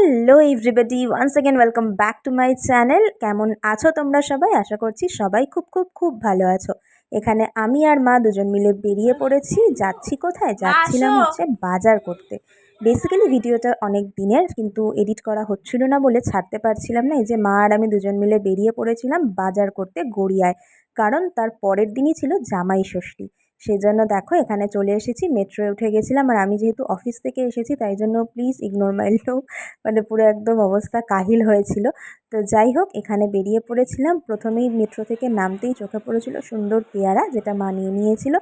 Hello everybody once again welcome back to my channel কেমন আছো তোমরা সবাই? আশা করছি সবাই খুব খুব খুব ভালো আছো। এখানে আমি আর মা দুজন মিলে বেরিয়ে পড়েছি। যাচ্ছি কোথায়? যাচ্ছিলাম হচ্ছে বাজার করতে। বেসিক্যালি ভিডিওটা অনেক দিনের কিন্তু এডিট করা হচ্ছিল না বলে ছাড়তে পারছিলাম না। এই যে মা আর আমি দুজন মিলে বেরিয়ে পড়েছিলাম বাজার করতে গড়িয়ায়। কারণ তার পরের দিনই ছিল জামাই ষষ্ঠী। সেই জন্য দেখো, এখানে চলে এসেছি। মেট্রোয় উঠে গেছিলাম আর আমি যেহেতু অফিস থেকে এসেছি, তাই জন্য প্লিজ ইগনোর মাই লুক মানে পুরো একদম অবস্থা কাহিল হয়েছিল। তো যাই হোক, এখানে বেরিয়ে পড়েছিলাম। প্রথমেই মেট্রো থেকে নামতেই চোখে পড়েছিল সুন্দর পেয়ারা, যেটা মানিয়ে নিয়েছিল।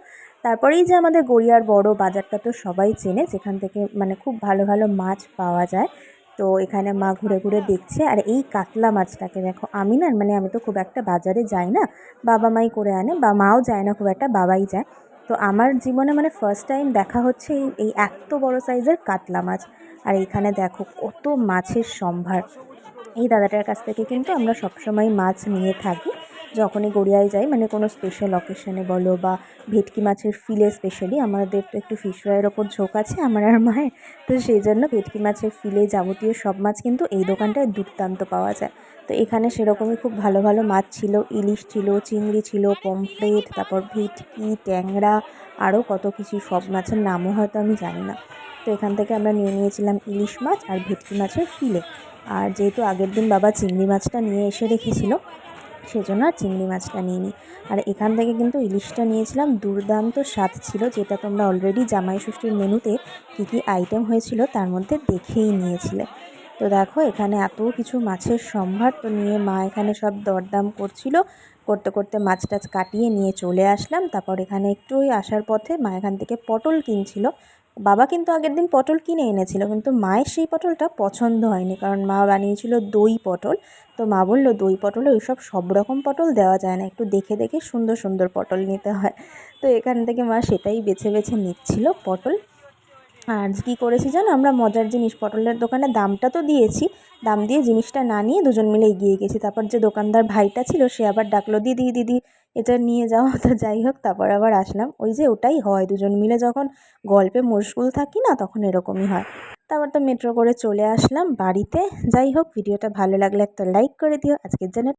তারপরেই যে আমাদের গড়িয়ার বড় বাজারটা তো সবাই চেনে, যেখান থেকে মানে খুব ভালো ভালো মাছ পাওয়া যায়। তো এখানে মা ঘুরে ঘুরে দেখছে আর এই কাতলা মাছটাকে দেখো, আমি না মানে আমি তো খুব একটা বাজারে যাই না, বাবা মাই করে আনে, বা মাও যায় না, খুব একটা বাবাই যায়। তো আমার জীবনে মানে ফার্স্ট টাইম দেখা হচ্ছে এই এত বড় সাইজের কাতলা মাছ। আর এইখানে দেখো কত মাছের সম্ভার। এই দাদাটার কাছ থেকে কিন্তু আমরা সবসময় মাছ নিয়ে থাকি। যখনই গড়িয়ায় যাই মানে কোনো স্পেশাল অকেশনে বলো বা ভেটকি মাছের ফিলে স্পেশালি আমাদের তো একটু ফিশ ফ্রাইয়ের ওপর ঝোঁক আছে, আমার আর মায়ের। তো সেই জন্য ভেটকি মাছের ফিলে যাবতীয় সব মাছ কিন্তু এই দোকানটায় দুর্দান্ত পাওয়া যায়। তো এখানে সেরকমই খুব ভালো ভালো মাছ ছিল, ইলিশ ছিল, চিংড়ি ছিল পমফ্রেট তারপর ভেটকি, ট্যাংরা, আরও কত কিছু সব মাছের নামও হয়তো আমি জানি না। তো এখান থেকে আমরা নিয়ে নিয়েছিলাম ইলিশ মাছ আর ভেটকি মাছের ফিলে আর যেহেতু আগের দিন বাবা চিংড়ি মাছটা নিয়ে এসে রেখেছিল সেজন্য আর চিংড়ি মাছটা নিইনি। আর এখান থেকে কিন্তু ইলিশটা নিয়েছিলাম। দুর্দান্ত স্বাদ ছিল, যেটা তোমরা অলরেডি জামাই ষষ্ঠীর মেনুতে কী কী আইটেম হয়েছিল তার মধ্যে দেখেই নিয়েছিলে। তো দেখো, এখানে এত কিছু মাছের সম্ভার, তো নিয়ে মা এখানে সব দরদাম করছিল। করতে করতে মাছ টাছ কাটিয়ে নিয়ে চলে আসলাম। তারপর এখানে একটু আসার পথে মা এখান থেকে পটল কিনছিল। বাবা কিন্তু আগের দিন পটল কিনে এনেছিল, কিন্তু মায়ের সেই পটলটা পছন্দ হয়নি, কারণ মা বানিয়েছিল দই পটল। তো মা বলল, দই পটলে ওইসব সব রকম পটল দেওয়া যায় না, একটু দেখে দেখে সুন্দর সুন্দর পটল নিতে হয়। তো এখান থেকে মা সেটাই বেছে বেছে নিচ্ছিল পটল। আর কী করেছি জানো? আমরা মজার জিনিস, পটলের দোকানে দামটা তো দিয়েছি। দাম দিয়ে জিনিসটা না নিয়ে দুজন মিলে এগিয়ে গেছি। তারপর যে দোকানদার ভাইটা ছিল, সে আবার ডাকলো, দিদি দিদি, এটা নিয়ে যাও। তো যাই হোক, তারপর আবার আসলাম। ওই যে ওটাই হয়, দুজন মিলে যখন গল্পে মশগুল থাকি না, তখন এরকমই হয়। তারপর তো মেট্রো করে চলে আসলাম বাড়িতে। যাই হোক, ভিডিওটা ভালো লাগলে একটা লাইক করে দিও। আজকের জন্য